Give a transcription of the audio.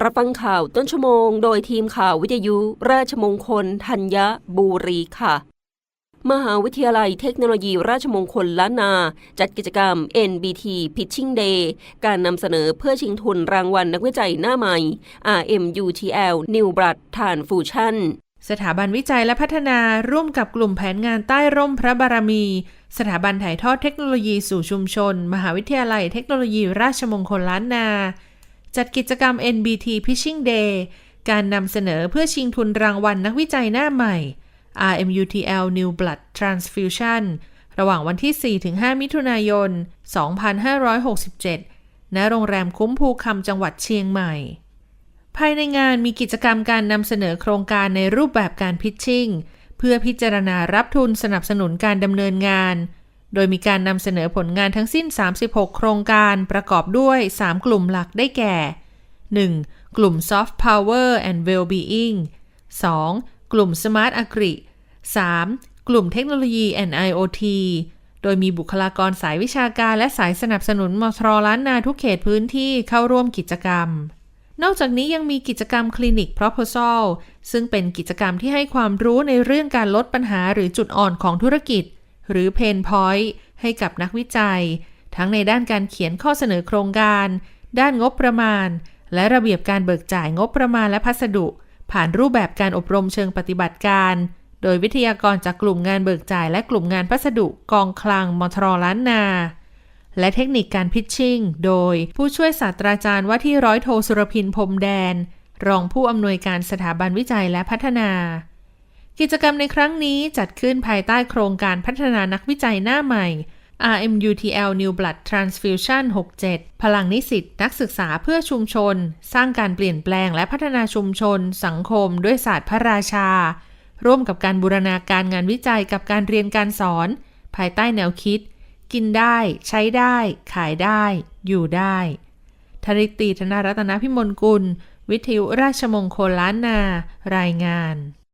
รับฟังข่าวต้นชั่วโมง โดยทีมข่าววิทยุ ราชมงคล ธัญบุรีค่ะ มหาวิทยาลัยเทคโนโลยีราชมงคลล้านนา จัดกิจกรรม NBT Pitching Day การนำเสนอเพื่อชิงทุนรางวัลนักวิจัยหน้าใหม่ RMUTL New Blood Transfusion สถาบันวิจัยและพัฒนาร่วมกับกลุ่มแผนงานใต้ร่มพระบารมี สถาบันถ่ายทอดเทคโนโลยีสู่ชุมชน มหาวิทยาลัยเทคโนโลยีราชมงคลล้านนา จัดกิจกรรม NBT Pitching Day การนำเสนอเพื่อชิงทุนรางวัลนักวิจัยหน้าใหม่ RMUTL New Blood Transfusion ระหว่างวันที่ 4-5 มิถุนายน 2567 ณ โรงแรมคุ้มภูคำจังหวัดเชียงใหม่ ภายในงานมีกิจกรรมการนำเสนอโครงการในรูปแบบการพิชชิ่ง เพื่อพิจารณารับทุนสนับสนุนการดำเนินงาน โดยมีการนำเสนอผลงานทั้งสิ้น 36 โครงการประกอบด้วย 3 กลุ่มหลักได้แก่ 1. กลุ่ม Soft Power and Wellbeing 2. กลุ่ม Smart Agri 3. กลุ่มเทคโนโลยี and IoT โดยมีบุคลากรสายวิชาการและสายสนับสนุนมทรล้านนาทุกเขตพื้นที่เข้าร่วมกิจกรรม นอกจากนี้ยังมีกิจกรรมคลินิก Proposal ซึ่งเป็นกิจกรรมที่ให้ความรู้ในเรื่องการลดปัญหาหรือจุดอ่อนของธุรกิจ หรือ Pain Point ให้กับนักวิจัย ทั้งในด้านการเขียนข้อเสนอโครงการ ด้านงบประมาณ และระเบียบการเบิกจ่ายงบประมาณและพัสดุ ผ่านรูปแบบการอบรมเชิงปฏิบัติการ โดยวิทยากรจากกลุ่มงานเบิกจ่าย และกลุ่มงานพัสดุกองคลังมทรล้านนา และเทคนิคการพิชชิ่งโดยผู้ช่วยศาสตราจารย์ว่าที่ร้อยโทสุรพินพรมแดน รองผู้อำนวยการสถาบันวิจัยและพัฒนา กิจกรรมในครั้งนี้จัดขึ้นภายใต้โครงการพัฒนานักวิจัยหน้าใหม่ RMUTL New Blood Transfusion 67 พลังนิสิตนักศึกษาเพื่อชุมชน สร้างการเปลี่ยนแปลงและพัฒนาชุมชน สังคม ด้วยศาสตร์พระราชา ร่วมกับการบูรณาการงานวิจัยกับการเรียนการสอน ภายใต้แนวคิด กินได้ ใช้ได้ ขายได้ อยู่ได้ธริตีธนรัตนพิมลกุล วิทยุราชมงคลล้านนา รายงาน